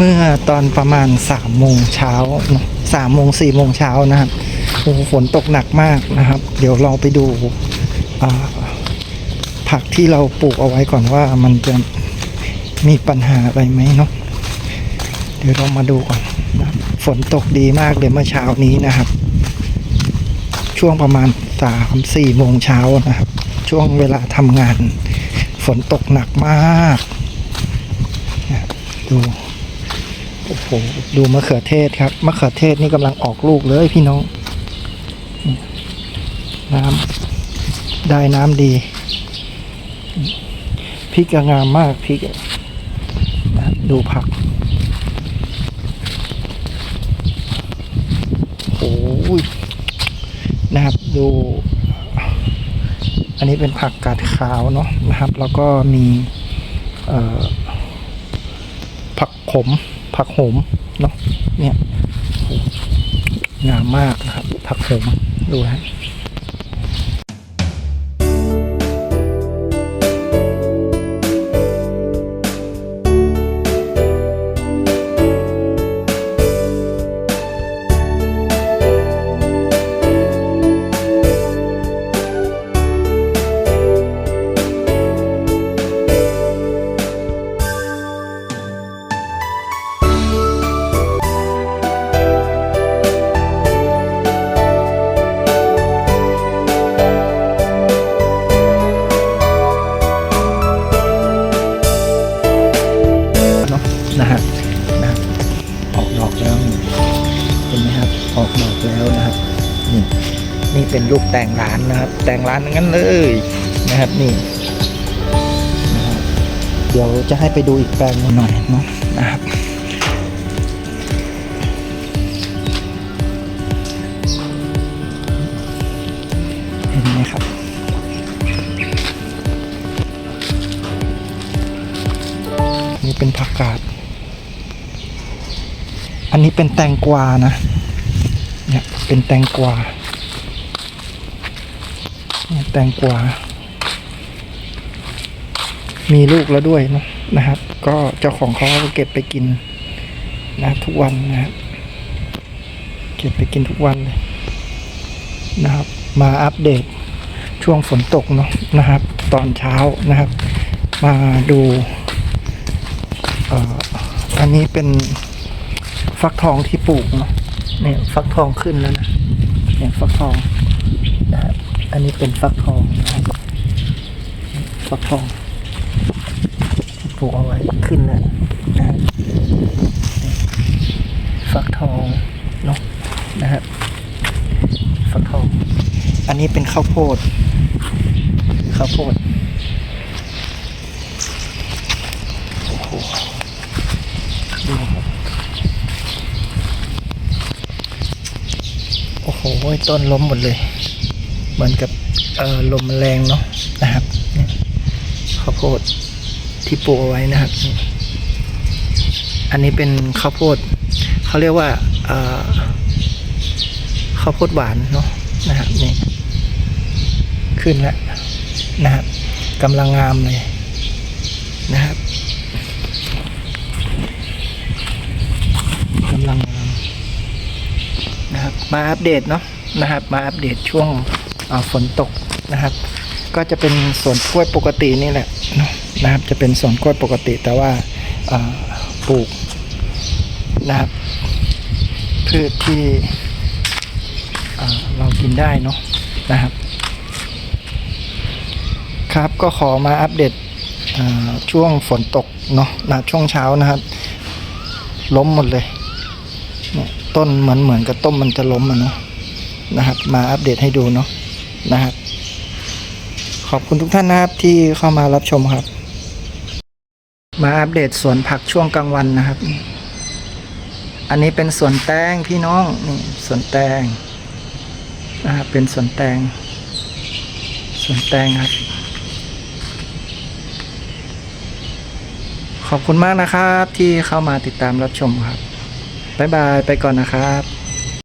เมื่อตอนประมาณสามโมงเช้าสามโมงสี่โมงเช้านะครับโอ้ฝนตกหนักมากนะครับ เดี๋ยวเราไปดูผักที่เราปลูกเอาไว้ก่อนว่ามันจะมีปัญหาอะไรไหมเนาะเดี๋ยวเรามาดูก่อนนะฝนตกดีมากเลยเมื่อเช้านี้นะครับ ช่วงประมาณสามสี่โมงเช้านะครับ ช่วงเวลาทำงาน ฝนตกหนักมาก ดู โอ้โหดูมะเขือเทศครับมะเขือเทศนี่กำลังออกลูกเลยพี่น้อง น้ำได้น้ำดีพริกก็งามมากพริกดูผักโอ้ยนะครับดู อันนี้เป็นผักกาดขาวเนาะนะครับ แล้วก็มีผักขม ผักโหมเนาะเนี่ยงามมากนะครับผักโหมดูฮะ นไหมครับออกดอกแล้วนะครับนี่นี่เป็นลูกแต่งร้านนะครับ แต่งร้านงั้นเลยนะครับนี่นะครับเดี๋ยวจะให้ไปดูอีกแปลงหน่อยเนาะนะครับเห็นไหมครับนี่เป็นผักกาด อันนี้เป็นแตงกวานะ เนี่ยเป็นแตงกวาแตงกวา มีลูกแล้วด้วยนะนะครับ ก็เจ้าของเขาก็เก็บไปกินนะทุกวันนะครับเก็บไปกินทุกวันเลยนะครับ มาอัปเดตช่วงฝนตกเนาะนะครับ ตอนเช้านะครับ มาดูอออันนี้เป็นฟักทองที่ปลูกเนาะ เนี่ยฟักทองขึ้นแล้วนะเนี่ยฟักทองนะครับอันนี้เป็นฟักทองนะครับฟักทองที่ปลูกเอาไว้ขึ้นแล้วนะครับฟักทองเนาะนะครับฟักทอง อันนี้เป็นข้าวโพดข้าวโพดโอ้โห ดูครับ โอ้โหต้นล้มหมดเลย เหมือนกับลมแรงเนาะนะครับข้าวโพดที่ปลูกเอาไว้นะครับ อันนี้เป็นข้าวโพดเขาเรียกว่าข้าวโพดหวานเนาะนะครับนี่ขึ้นแล้วนะครับกำลังงามเลยนะครับ กำลังงามนะครับ มาอัปเดตเนาะนะครับ มาอัปเดตช่วงฝนตกนะครับ ก็จะเป็นสวนกล้วยปกตินี่แหละนะครับ จะเป็นสวนกล้วยปกติแต่ว่าปลูกนะครับพืชที่เรากินได้เนาะนะครับ ครับก็ขอมาอัปเดตช่วงฝนตกเนาะนะช่วงเช้านะครับ ล้มหมดเลยเนี่ย ต้นเหมือนเหมือนกับต้มมันจะล้มอะเนาะนะครับ มาอัปเดตให้ดูเนาะนะครับ ขอบคุณทุกท่านนะครับที่เข้ามารับชมครับ มาอัปเดตสวนผักช่วงกลางวันนะครับ อันนี้เป็นสวนแตงพี่น้องนี่สวนแตงนะครับเป็นสวนแตงสวนแตงครับขอบคุณมากนะครับที่เข้ามาติดตามรับชมครับ บ๊ายบาย ไปก่อนนะครับ